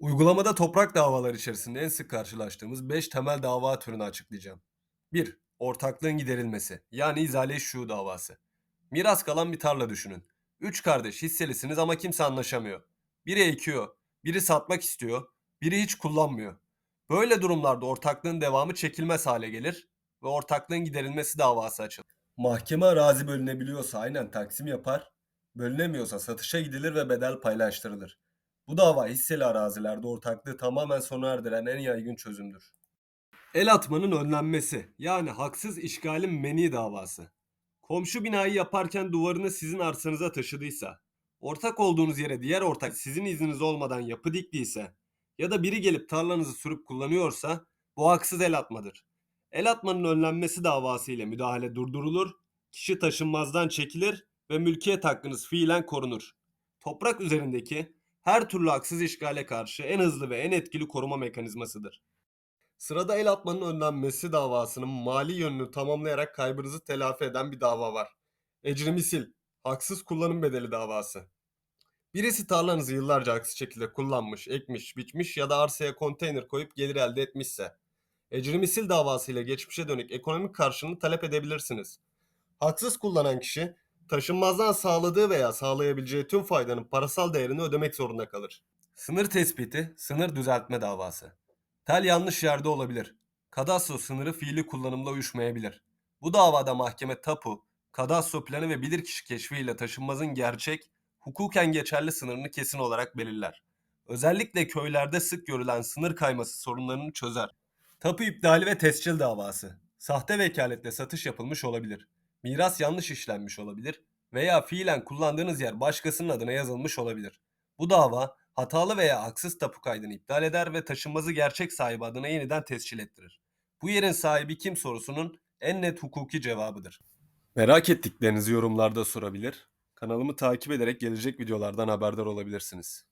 Uygulamada toprak davalar içerisinde en sık karşılaştığımız 5 temel dava türünü açıklayacağım. 1. Ortaklığın giderilmesi yani izale şu davası. Miras kalan bir tarla düşünün. 3 kardeş hisselisiniz ama kimse anlaşamıyor. Biri ekiyor, biri satmak istiyor, biri hiç kullanmıyor. Böyle durumlarda ortaklığın devamı çekilmez hale gelir ve ortaklığın giderilmesi davası açılır. Mahkeme arazi bölünebiliyorsa aynen taksim yapar, bölünemiyorsa satışa gidilir ve bedel paylaştırılır. Bu dava hisseli arazilerde ortaklığı tamamen sona erdiren en yaygın çözümdür. El atmanın önlenmesi yani haksız işgalin meni davası. Komşu binayı yaparken duvarını sizin arsanıza taşıdıysa, ortak olduğunuz yere diğer ortak sizin izniniz olmadan yapı diktiyse ya da biri gelip tarlanızı sürüp kullanıyorsa bu haksız el atmadır. El atmanın önlenmesi davası ile müdahale durdurulur, kişi taşınmazdan çekilir ve mülkiyet hakkınız fiilen korunur. Toprak üzerindeki her türlü haksız işgale karşı en hızlı ve en etkili koruma mekanizmasıdır. Sırada el atmanın önlenmesi davasının mali yönünü tamamlayarak kaybınızı telafi eden bir dava var. Ecri misil, haksız kullanım bedeli davası. Birisi tarlanızı yıllarca haksız şekilde kullanmış, ekmiş, biçmiş ya da arsaya konteyner koyup gelir elde etmişse, ecri misil davasıyla geçmişe dönük ekonomik karşılığını talep edebilirsiniz. Haksız kullanan kişi taşınmazdan sağladığı veya sağlayabileceği tüm faydanın parasal değerini ödemek zorunda kalır. Sınır tespiti, sınır düzeltme davası. Tel yanlış yerde olabilir. Kadastro sınırı fiili kullanımla uyuşmayabilir. Bu davada mahkeme tapu, kadastro planı ve bilirkişi keşfiyle taşınmazın gerçek, hukuken geçerli sınırını kesin olarak belirler. Özellikle köylerde sık görülen sınır kayması sorunlarını çözer. Tapu iptali ve tescil davası. Sahte vekaletle satış yapılmış olabilir. Miras yanlış işlenmiş olabilir veya fiilen kullandığınız yer başkasının adına yazılmış olabilir. Bu dava hatalı veya haksız tapu kaydını iptal eder ve taşınmazı gerçek sahibi adına yeniden tescil ettirir. Bu yerin sahibi kim sorusunun en net hukuki cevabıdır. Merak ettiklerinizi yorumlarda sorabilir. Kanalımı takip ederek gelecek videolardan haberdar olabilirsiniz.